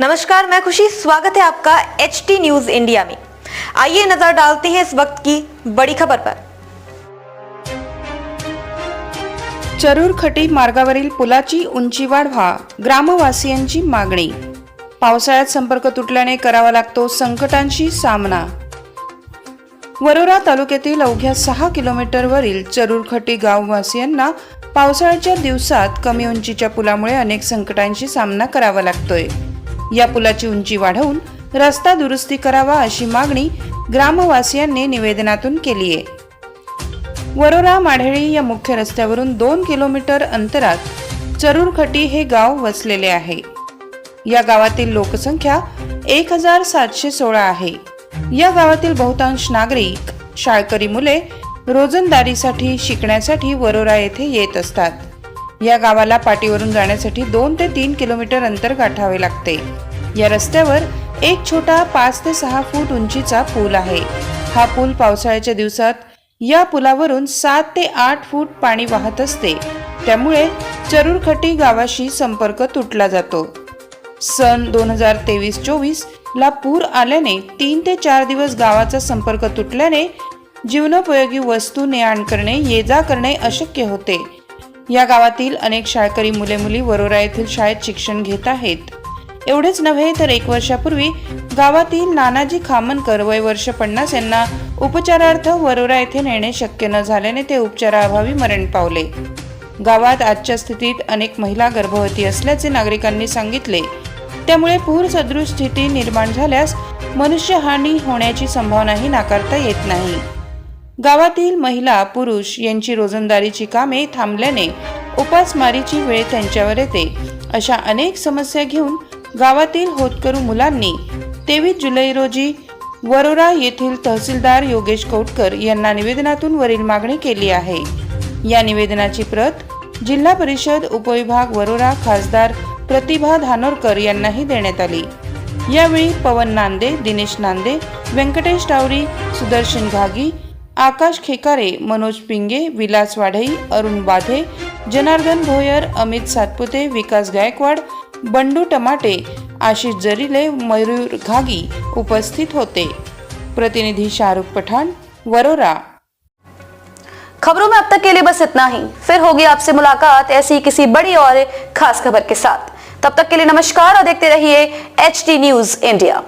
नमस्कार मैं खुशी। स्वागत है आपका एच टी न्यूज इंडिया में। आइए नजर डालते हैं इस वक्त की बड़ी खबर पर। चरूर खटी मार्गावरील पुलाची उंची वाढवा ग्रामवासियांची मागणी. पावसाळ्यात संपर्क तुटल्याने करावा लागतो संकटांशी सामना. वरोरा तालुक्यातील अवघ्या सहा किलोमीटरवरील चरूरखटी गाववासियांना पावसाळ्याच्या दिवसात कमी उंचीच्या पुलामुळे अनेक संकटांशी सामना करावा लागतोय. या पुलाची उंची वाढवून रस्ता दुरुस्ती करावा अशी मागणी ग्रामवासियांनी निवेदनातून केली आहे. वरोरा माढेळी या मुख्य रस्त्यावरून दोन किलोमीटर अंतरात चरूरखटी हे गाव वसलेले आहे. या गावातील लोकसंख्या एक हजार सातशे सोळा आहे. या गावातील बहुतांश नागरिक शाळकरी मुले रोजंदारीसाठी शिकण्यासाठी वरोरा येथे येत असतात. या गावाला पाटीवरून जाण्यासाठी दोन ते तीन किलोमीटर अंतर गाठावे लागते. या रस्त्यावर एक छोटा पाच ते सहा फूट उंचीचा पूल आहे. हा पूल पावसाळ्याच्या दिवसात या पुलावरून सात ते आठ फूट पाणी वाहत असते. त्यामुळे चरुरखटी गावाशी संपर्क तुटला जातो. सन दोन हजार तेवीस चोवीस ला पूर आल्याने तीन ते चार दिवस गावाचा संपर्क तुटल्याने जीवनोपयोगी वस्तू ने आण करणे ये जा करणे अशक्य होते. या गावातील अनेक शाळकरी मुले मुली वरोरा येथील शाळेत शिक्षण घेत आहेत. एवढेच नव्हे तर एक वर्षापूर्वी गावातील नानाजी खामनकर वय वर्ष पन्नास यांना उपचारार्थ वरोरा येथे नेणे शक्य न झाल्याने ते उपचाराअभावी मरण पावले. गावात आजच्या स्थितीत अनेक महिला गर्भवती असल्याचे नागरिकांनी सांगितले. त्यामुळे पूर सदृश स्थिती निर्माण झाल्यास मनुष्यहानी होण्याची संभावनाही नाकारता येत नाही. गावातील महिला पुरुष यांची रोजंदारीची कामे थांबल्याने उपासमारीची वेळ त्यांच्यावर येते. अशा अनेक समस्या घेऊन गावातील होतकरू मुलांनी तेवीस जुलै रोजी वरोरा येथील तहसीलदार योगेश कौटकर यांना निवेदनातून वरील मागणी केली आहे. या निवेदनाची प्रत जिल्हा परिषद उपविभाग वरोरा खासदार प्रतिभा धानोरकर यांनाही देण्यात आली. यावेळी पवन नांदे दिनेश नांदे व्यंकटेश टावरी सुदर्शन घागी आकाश खेकारे, मनोज पिंगे, विलास वाढई, अरुण बाधे जनार्दन भोयर, अमित सातपुते, विकास गायकवाड, बंडू टमाटे, आशिष जरीले, मयूर घागी उपस्थित होते. प्रतिनिधि शाहरुख पठान वरोरा. खबरों में अब तक के लिए बस इतना ही। फिर होगी आपसे मुलाकात, ऐसी किसी बड़ी और खास खबर के साथ। तब तक के लिए नमस्कार और देखते रहिए एच टी न्यूज़ इंडिया